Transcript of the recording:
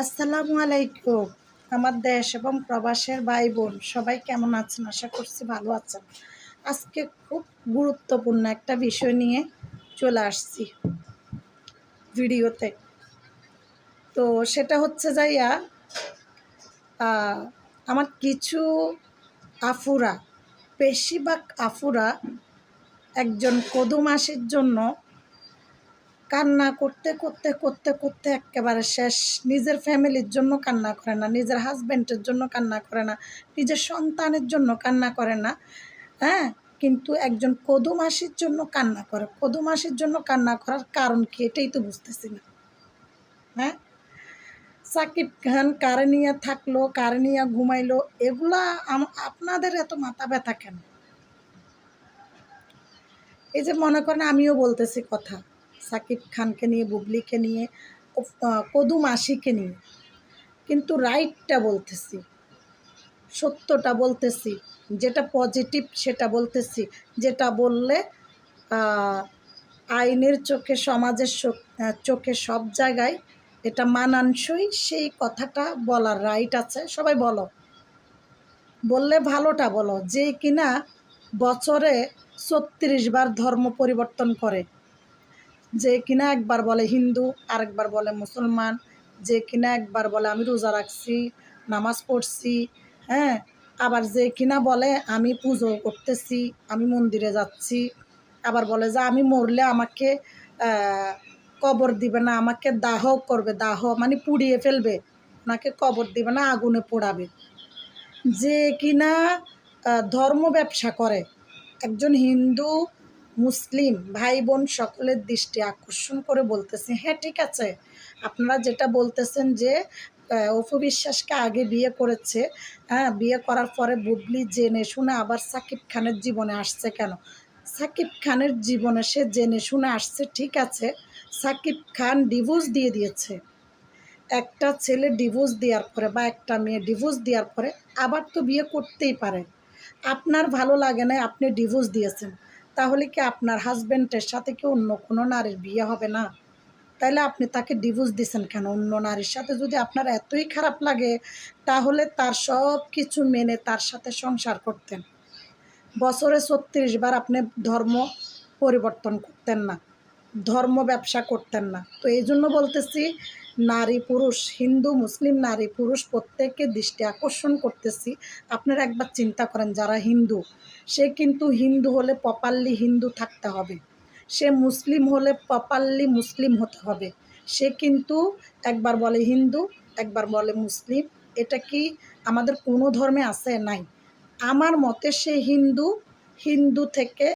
আসসালামু আলাইকুম, আমার দেশ এবং প্রবাসের ভাই বোন সবাই কেমন আছেন? আশা করছি ভালো আছেন। আজকে খুব গুরুত্বপূর্ণ একটা বিষয় নিয়ে চলে আসছি ভিডিওতে। তো সেটা হচ্ছে যাইয়া আমার কিছু আফুরা, বেশিরভাগ আফুরা একজন কদুমাসির জন্য কান্না করতে করতে করতে করতে একেবারে শেষ। নিজের ফ্যামিলির জন্য কান্না করে না, নিজের হাজব্যান্ডের জন্য কান্না করে না, নিজের সন্তানের জন্য কান্না করে না হ্যাঁ? কিন্তু একজন কদুমাসির জন্য কান্না করে। কদুমাসির জন্য কান্না করার কারণ কি? এটাই তো বুঝতেছি না। হ্যাঁ? সাকিব খান কারে নিয়ে থাকল, কারে নিয়ে ঘুমাইলো, এগুলা আপনাদের এত মাথা ব্যথা কেন? এই যে মনে করেন আমিও বলতেছি কথা। সাকিব খানকে নিয়ে বুবলিকে নিয়ে ও- আহ, কদু মাসিকে নিয়ে। কিন্তু রাইটটা বলতেছি সত্যটা বলতেছি যেটা পজিটিভ সেটা বলতেছি যেটা বললে আইনের চোখে সমাজের চোখে সব জায়গায় এটা মানানসই সেই কথাটা বলার রাইট আছে। সবাই বলো। বললে ভালোটা বলো। যে কিনা বছরে ছত্রিশ বার ধর্ম পরিবর্তন করে। যে কিনা একবার বলে হিন্দু, আরেকবার বলে মুসলমান, যে কিনা একবার বলে আমি রোজা রাখছি, নামাজ পড়ছি হ্যাঁ? আবার যে কিনা বলে আমি পুজো করতেছি, আমি মন্দিরে যাচ্ছি, আবার বলে যে আমি মরলে আমাকে কবর দিবে না, আমাকে দাহ করবে, দাহ মানে পুড়িয়ে ফেলবে, ওনাকে কবর দিবে না, আগুনে পোড়াবে। যে কিনা ধর্ম ব্যবসা করে, একজন হিন্দু মুসলিম ভাই বোন সকলের দৃষ্টি আকর্ষণ করে বলতেছে হ্যাঁ ঠিক আছে। আপনারা যেটা বলতেছেন যে অপু বিশ্বাসকে আগে বিয়ে করেছে হ্যাঁ বিয়ে করার পরে বুবলি জেনে শুনে আবার সাকিব খানের জীবনে আসছে কেন? সাকিব খানের জীবনে সে জেনে শুনে আসছে, ঠিক আছে, সাকিব খান ডিভোর্স দিয়ে দিয়েছে। একটা ছেলে ডিভোর্স দেওয়ার পরে বা একটা মেয়ে ডিভোর্স দেওয়ার পরে আবার তো বিয়ে করতেই পারে। আপনার ভালো লাগে না আপনি ডিভোর্স দিয়েছেন। তাহলে কি আপনার হাজব্যান্ডের সাথে কি অন্য কোনো নারীর বিয়ে হবে না? তাইলে আপনি তাকে ডিভোর্স দিচ্ছেন কেন? অন্য নারীর সাথে যদি আপনার এতই খারাপ লাগে, তাহলে তার সব কিছু মেনে তার সাথে সংসার করতেন। বছরে ছত্রিশ বার আপনি ধর্ম পরিবর্তন করতেন না, ধর্ম ব্যবসা করতেন না। তো এই জন্য বলতেছি নারী, পুরুষ, হিন্দু, মুসলিম নারী, পুরুষ প্রত্যেককে দৃষ্টি আকর্ষণ করতেছি। আপনারা একবার চিন্তা করেন, যারা হিন্দু, সে কিন্তু হিন্দু হলে প্রপারলি হিন্দু থাকতে হবে। সে মুসলিম হলে প্রপারলি মুসলিম হতে হবে। সে কিন্তু একবার বলে হিন্দু, একবার বলে মুসলিম, এটা কি আমাদের কোনো ধর্মে আছে? নাই। আমার মতে সে হিন্দু হিন্দু থেকে